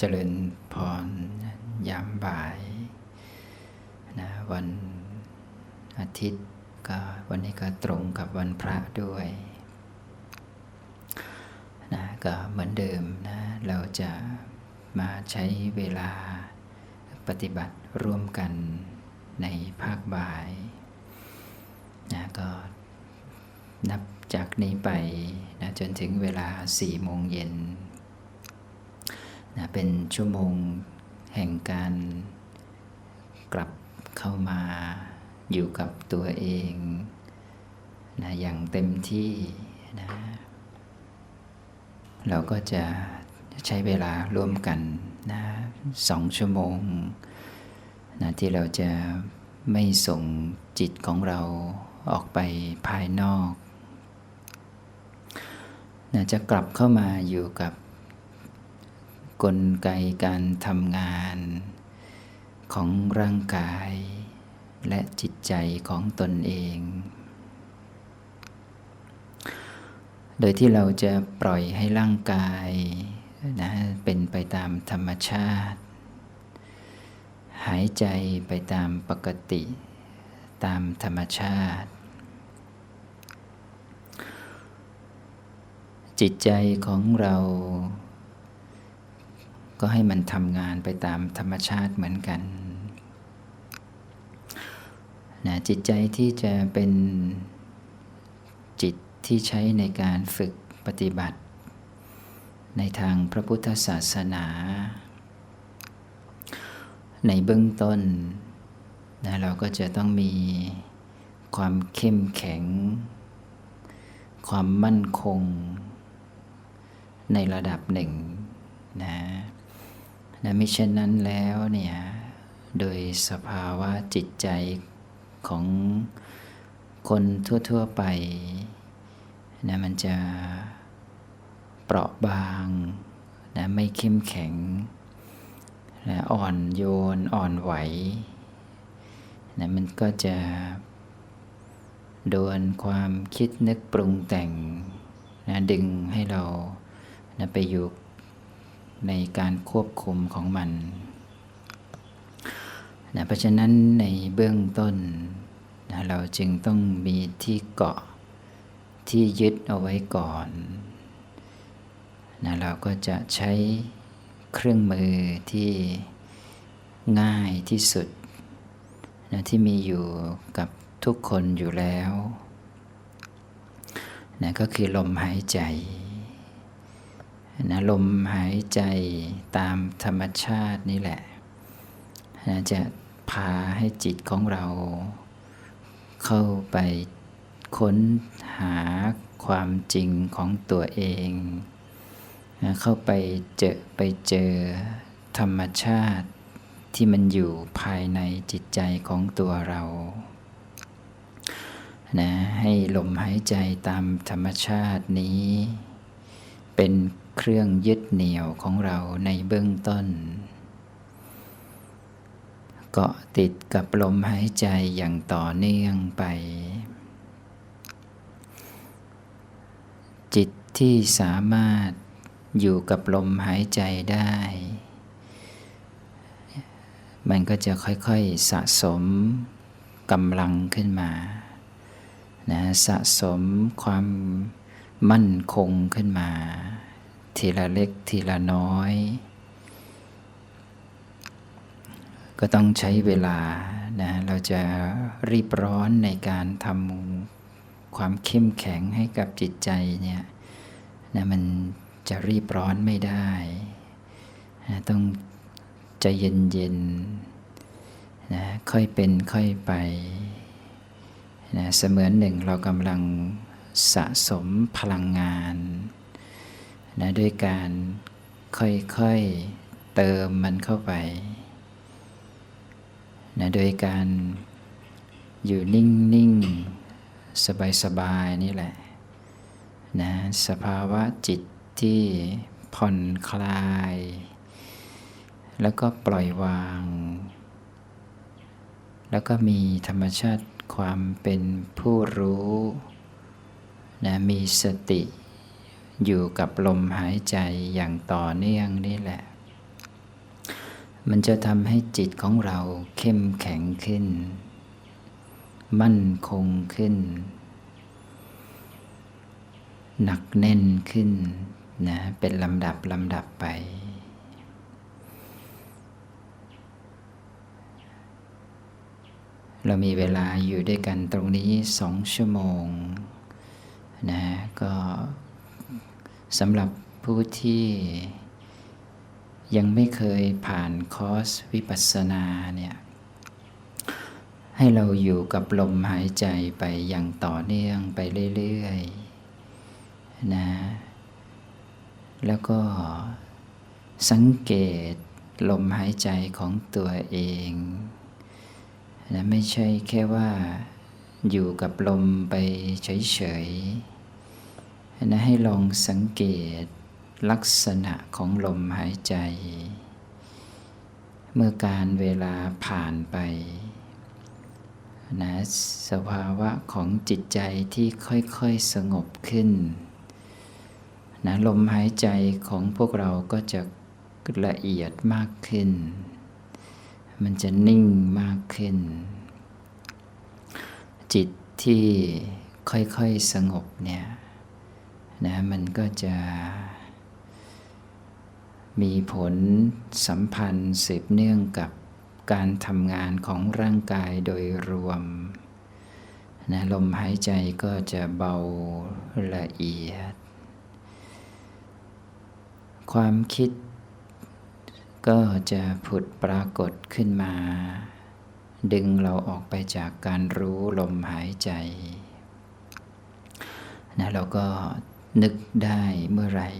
เจริญพรยามบ่ายนะวันอาทิตย์ก็วันนี้ก็ตรงกับวันพระด้วยนะก็เหมือนเดิมนะเราจะมาใช้เวลาปฏิบัติร่วมกันในภาคบ่ายนะก็นับจากนี้ไปนะจนถึงเวลาสี่โมงเย็น นะเป็นชั่วโมงแห่งการกลับเข้ามาอยู่กับตัวเองนะอย่างเต็มที่นะเราก็จะใช้เวลาร่วมกันนะสองชั่วโมงนะที่เราจะไม่ส่งจิตของเราออกไปภายนอกนะจะกลับเข้ามาอยู่กับ กลไกการทำงาน ของร่างกาย และจิตใจของตนเอง โดยที่เราจะปล่อยให้ร่างกายนะเป็นไปตามธรรมชาติ หายใจไปตามปกติ ตามธรรมชาติ จิตใจของเรา ก็ให้มันทำงานไปตามธรรมชาติเหมือนกันนะจิตใจที่จะเป็นจิตที่ใช้ในการฝึกปฏิบัติ ในทางพระพุทธศาสนา ในเบื้องต้นนะเราก็จะต้องมีความเข้มแข็ง ความมั่นคง ในระดับหนึ่งนะ นะมิเช่นนั้นแล้วเนี่ยโดยสภาวะจิตใจของคนทั่ว ๆไปนะมันจะเปราะบางนะไม่เข้มแข็งนะอ่อนโยนอ่อนไหวนะมันก็จะโดนความคิดนึกปรุงแต่งนะดึงให้เรานะไปอยู่ ในการควบคุมของมันนะเพราะฉะนั้นในเบื้องต้นนะเราจึงต้องมีที่เกาะที่ยึดเอาไว้ก่อนนะเราก็จะใช้เครื่องมือที่ง่ายที่สุดนะที่มีอยู่กับทุกคนอยู่แล้วนะก็คือลมหายใจ นะลมหายใจตามธรรมชาตินี่แหละนะจะพาให้จิตของเรา เข้าไปค้นหาความจริงของตัวเองนะเข้าไปเจอไปเจอธรรมชาติที่มันอยู่ภายในจิตใจของตัวเรานะให้ลมหายใจตามธรรมชาตินี้ เป็น เครื่องยึดเหนี่ยวของเราในเบื้องต้น เกาะติดกับลมหายใจอย่างต่อเนื่องไป จิตที่สามารถอยู่กับลมหายใจได้ มันก็จะค่อยๆสะสมกำลังขึ้นมานะสะสมความมั่นคงขึ้นมา ทีละเล็กทีละน้อย ก็ต้องใช้เวลานะเราจะรีบร้อนในการทำความเข้มแข็งให้กับจิตใจเนี่ยนะมันจะรีบร้อนไม่ได้นะต้องใจเย็นๆนะค่อยเป็นค่อยไปนะเสมือนหนึ่งเรากำลังสะสมพลังงาน นะด้วยการค่อยๆเติมมันเข้าไปนะโดยการอยู่นิ่งๆ สบายๆ นี่แหละนะสภาวะจิตที่ผ่อนคลาย แล้วก็ปล่อยวาง แล้วก็มีธรรมชาติความเป็นผู้รู้นะมีสติ อยู่กับลมหายใจอย่างต่อเนื่องนี่แหละ มันจะทำให้จิตของเราเข้มแข็งขึ้น มั่นคงขึ้น หนักแน่นขึ้นนะ เป็นลำดับลำดับไป เรามีเวลาอยู่ด้วยกันตรงนี้สองชั่วโมง นะ ก็ สำหรับผู้ที่ยังไม่เคยผ่านคอร์สวิปัสสนาเนี่ยให้เราอยู่กับลมหายใจไปอย่างต่อเนื่องไปเรื่อยๆนะแล้วก็สังเกตลมหายใจของตัวเองนะไม่ใช่แค่ว่าอยู่กับลมไปเฉยๆ นะให้ลองสังเกตลักษณะของลมหายใจ เมื่อการเวลาผ่านไปนะสภาวะของจิตใจที่ค่อยๆสงบขึ้นนะลมหายใจของพวกเราก็จะละเอียดมากขึ้น มันจะนิ่งมากขึ้น จิตที่ค่อยๆสงบเนี่ย นะมันก็จะมีผลสัมพันธ์สืบเนื่องกับการทำงานของร่างกายโดยรวมนะลมหายใจก็จะเบาละเอียด ความคิดก็จะผุดปรากฏขึ้นมา ดึงเราออกไปจากการรู้ลมหายใจนะเราก็ นึกได้เมื่อไหร่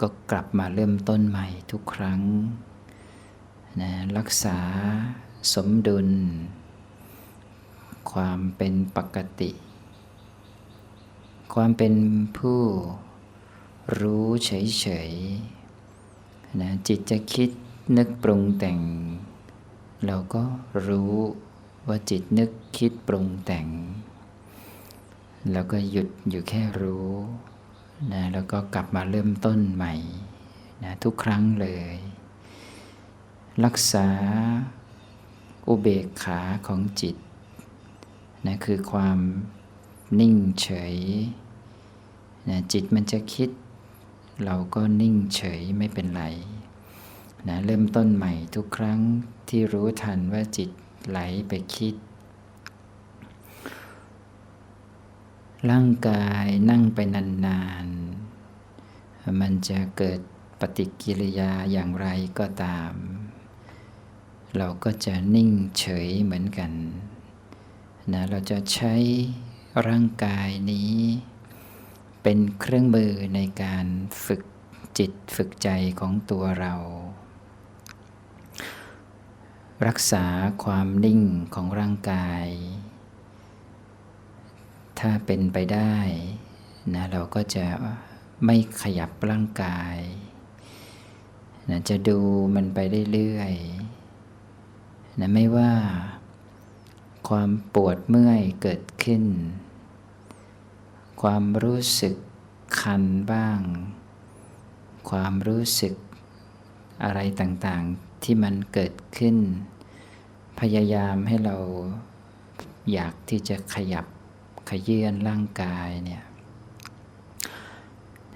ก็กลับมาเริ่มต้นใหม่ทุกครั้งนะรักษาสมดุล ความเป็นปกติ ความเป็นผู้รู้เฉยๆนะจิตจะคิดนึกปรุงแต่ง เราก็รู้ว่าจิตนึกคิดปรุงแต่ง แล้วก็หยุดอยู่แค่รู้นะแล้วก็กลับมาเริ่มต้นใหม่นะทุกครั้งเลย รักษาอุเบกขาของจิตนะคือความนิ่งเฉยนะจิตมันจะคิด เราก็นิ่งเฉยไม่เป็นไรนะเริ่มต้นใหม่ทุกครั้งที่รู้ทันว่าจิตไหลไปคิด ร่างกายนั่งไปนานๆ มันจะเกิดปฏิกิริยาอย่างไรก็ตาม เราก็จะนิ่งเฉยเหมือนกันนะเราจะใช้ร่างกายนี้ เป็นเครื่องมือในการฝึกจิตฝึกใจของตัวเรา รักษาความนิ่งของร่างกาย ถ้าเป็นไปได้นะเราก็จะไม่ขยับร่างกายนะจะดูมันไปเรื่อยๆนะไม่ว่าความปวดเมื่อยเกิดขึ้น ความรู้สึกคันบ้าง ความรู้สึกอะไรต่างๆที่มันเกิดขึ้น พยายามให้เราอยากที่จะขยับ ขยื่นร่างกายเนี่ย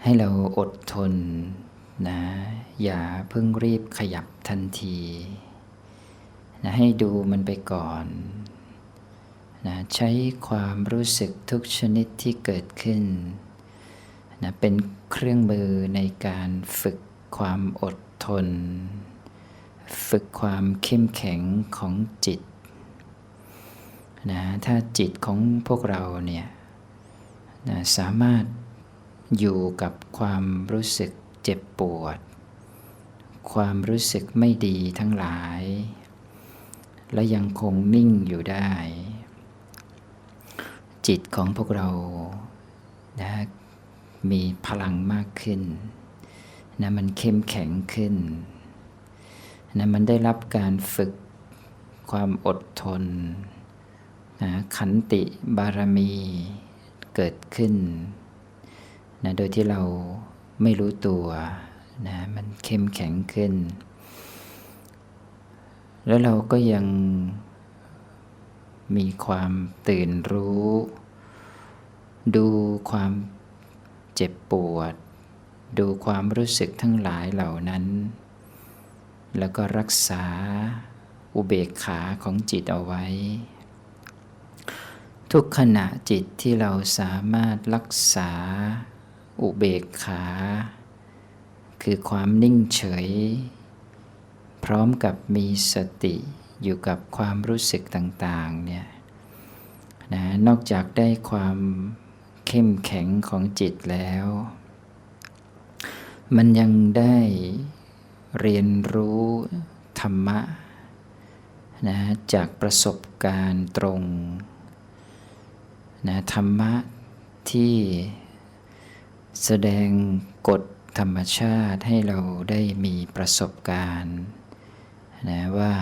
ให้เราอดทนนะอย่าเพิ่งรีบขยับทันทีนะให้ดูมันไปก่อนนะใช้ความรู้สึกทุกชนิดที่เกิดขึ้นนะเป็นเครื่องมือในการฝึกความอดทน ฝึกความเข้มแข็งของจิต นะถ้าจิตของพวกเราเนี่ยนะสามารถอยู่กับความรู้สึกเจ็บปวด ความรู้สึกไม่ดีทั้งหลาย และยังคงนิ่งอยู่ได้ จิตของพวกเรานะมีพลังมากขึ้นนะมันเข้มแข็งขึ้นนะมันได้รับการฝึกความอดทน นะขันติบารมีเกิดขึ้นนะโดยที่เราไม่รู้ตัวนะมันเข้มแข็งขึ้น แล้วเราก็ยังมีความตื่นรู้ ดูความเจ็บปวด ดูความรู้สึกทั้งหลายเหล่านั้น แล้วก็รักษาอุเบกขาของจิตเอาไว้ ทุกขณะจิตที่เราสามารถรักษาอุเบกขา คือความนิ่งเฉย พร้อมกับมีสติอยู่กับความรู้สึกต่างๆเนี่ยนะนอกจากได้ความเข้มแข็งของจิตแล้ว มันยังได้เรียนรู้ธรรมะนะจากประสบการณ์ตรง นะธรรมะที่แสดงกฎธรรมชาติให้เราได้มีประสบการณ์นะว่า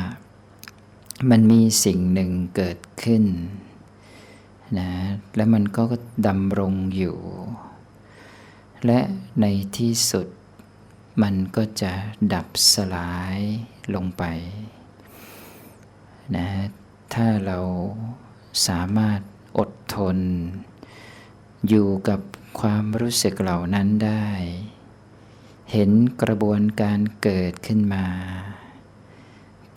มันมีสิ่งหนึ่งเกิดขึ้นนะแล้วมันก็ดำรงอยู่ และในที่สุดมันก็จะดับสลายลงไปนะถ้าเราสามารถ อดทน อยู่กับความรู้สึกเหล่านั้นได้ เห็นกระบวนการเกิดขึ้นมา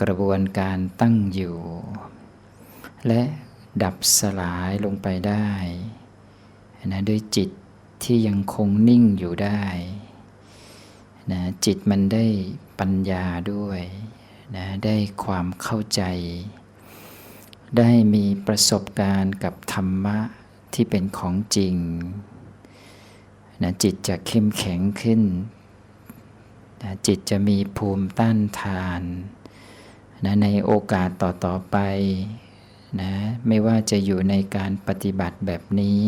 กระบวนการตั้งอยู่ และดับสลายลงไปได้นะด้วยจิตที่ยังคงนิ่งอยู่ได้นะจิตมันได้ปัญญาด้วยนะได้ความเข้าใจ ได้มีประสบการณ์กับธรรมะที่เป็นของจริงนะจิตจะเข้มแข็งขึ้นนะจิตจะมีภูมิต้านทานนะในโอกาสต่อ ๆ ไปนะไม่ว่าจะอยู่ในการปฏิบัติแบบนี้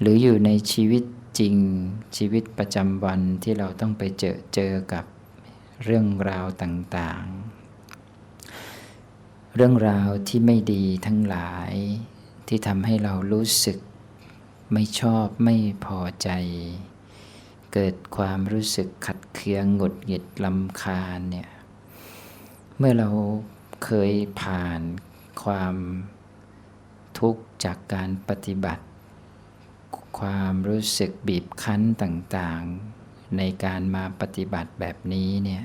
หรืออยู่ในชีวิตจริงชีวิตประจำวันที่เราต้องไปเจอเจอกับเรื่องราวต่าง ๆ เรื่องราวที่ไม่ดีทั้งหลาย ที่ทำให้เรารู้สึก ไม่ชอบไม่พอใจ เกิดความรู้สึกขัดเคืองหงุดหงิดลำคาญเนี่ยเมื่อเราเคยผ่านความทุกข์จากการปฏิบัติ ความรู้สึกบีบคั้นต่างๆ ในการมาปฏิบัติแบบนี้เนี่ย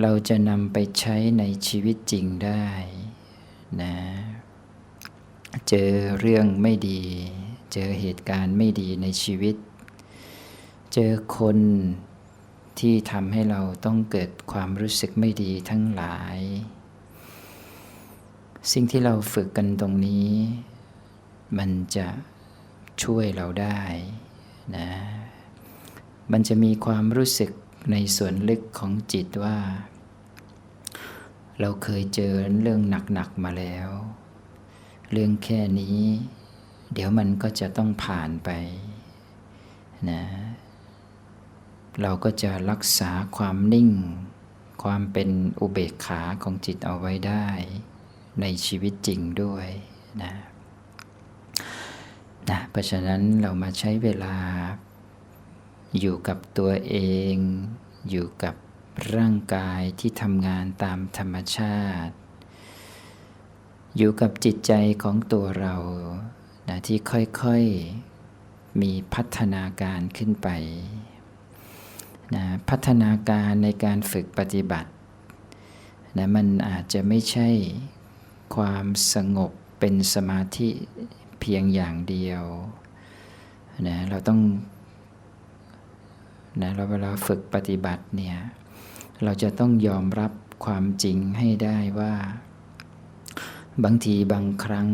เราจะนำไปใช้ในชีวิตจริงได้นะ เจอเรื่องไม่ดี เจอเหตุการณ์ไม่ดีในชีวิต เจอคนที่ทำให้เราต้องเกิดความรู้สึกไม่ดีทั้งหลาย สิ่งที่เราฝึกกันตรงนี้ มันจะช่วยเราได้นะ มันจะมีความรู้สึก ในส่วนลึกของจิตว่า เราเคยเจอเรื่องหนักๆมาแล้ว เรื่องแค่นี้ เดี๋ยวมันก็จะต้องผ่านไปนะเราก็จะรักษาความนิ่ง ความเป็นอุเบกขาของจิตเอาไว้ได้ ในชีวิตจริงด้วยนะนะเพราะฉะนั้นเรามาใช้เวลา อยู่กับตัวเอง อยู่กับร่างกายที่ทำงานตามธรรมชาติ อยู่กับจิตใจของตัวเรานะที่ค่อยๆ มีพัฒนาการขึ้นไปนะพัฒนาการในการฝึกปฏิบัตินะมันอาจจะไม่ใช่ความสงบเป็นสมาธิเพียงอย่างเดียวนะเราต้อง นะเราเวลาฝึกปฏิบัติเนี่ยเราจะต้องยอมรับความจริงให้ได้ว่า บางทีบางครั้ง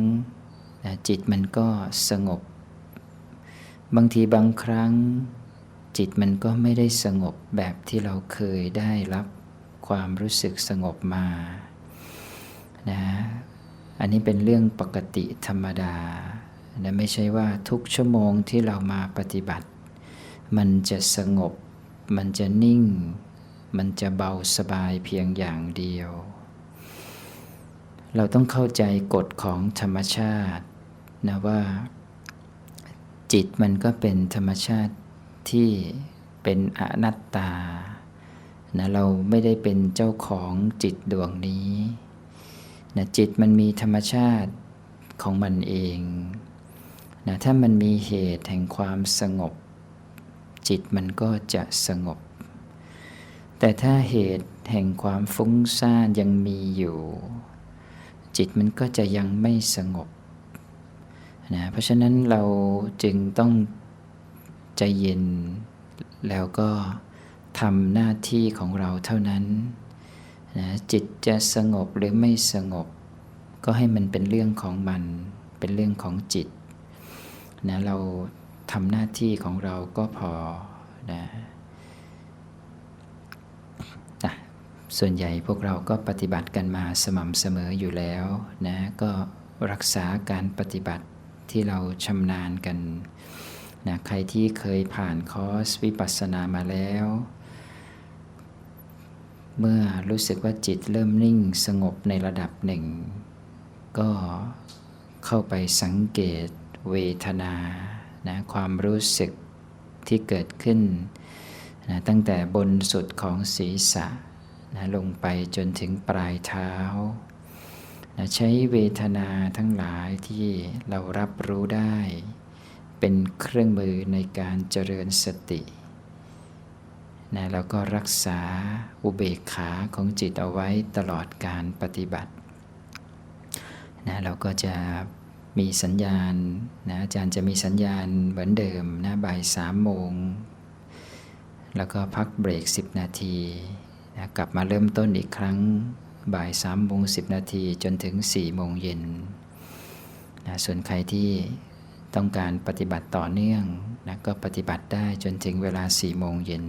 นะจิตมันก็สงบ บางทีบางครั้ง จิตมันก็ไม่ได้สงบแบบที่เราเคยได้รับความรู้สึกสงบมานะอันนี้เป็นเรื่องปกติธรรมดานะไม่ใช่ว่าทุกชั่วโมงที่เรามาปฏิบัติ มันจะสงบ มันจะนิ่ง มันจะเบาสบายเพียงอย่างเดียว เราต้องเข้าใจกฎของธรรมชาตินะว่า จิตมันก็เป็นธรรมชาติที่เป็นอนัตตานะเราไม่ได้เป็นเจ้าของจิตดวงนี้นะจิตมันมีธรรมชาติของมันเองนะถ้ามันมีเหตุแห่งความสงบ จิตมันก็จะสงบ แต่ถ้าเหตุแห่งความฟุ้งซ่านยังมีอยู่ จิตมันก็จะยังไม่สงบนะเพราะฉะนั้นเราจึงต้องใจเย็น แล้วก็ทำหน้าที่ของเราเท่านั้นนะจิตจะสงบหรือไม่สงบ ก็ให้มันเป็นเรื่องของมัน เป็นเรื่องของจิตนะเรา ทำหน้าที่ของเราก็พอนะนะส่วนใหญ่พวกเราก็ปฏิบัติกันมาสม่ำเสมออยู่แล้วนะก็รักษาการปฏิบัติที่เราชำนาญกันนะใครที่เคยผ่านคอร์สวิปัสสนามาแล้ว เมื่อรู้สึกว่าจิตเริ่มนิ่งสงบในระดับหนึ่ง ก็เข้าไปสังเกตเวทนา นะความรู้สึกที่เกิดขึ้นนะตั้งแต่บนสุดของศีรษะนะลงไปจนถึงปลายเท้านะใช้เวทนาทั้งหลายที่เรารับรู้ได้ เป็นเครื่องมือในการเจริญสตินะแล้วก็รักษาอุเบกขาของจิตเอาไว้ตลอดการปฏิบัตินะเราก็จะ มีสัญญาณนะอาจารย์จะมีสัญญาณเหมือนเดิมนะบ่ายสามโมง แล้วก็พักเบรก 10 นาทีนะกลับมาเริ่มต้นอีกครั้งบ่ายสามโมงสินาทีจนถึง4ี่โมงเย็นนะส่วนใครที่ต้องการปฏิบัติต่อเนื่องนะก็ปฏิบัติได้จนถึงเวลา4ี่โมงเย็น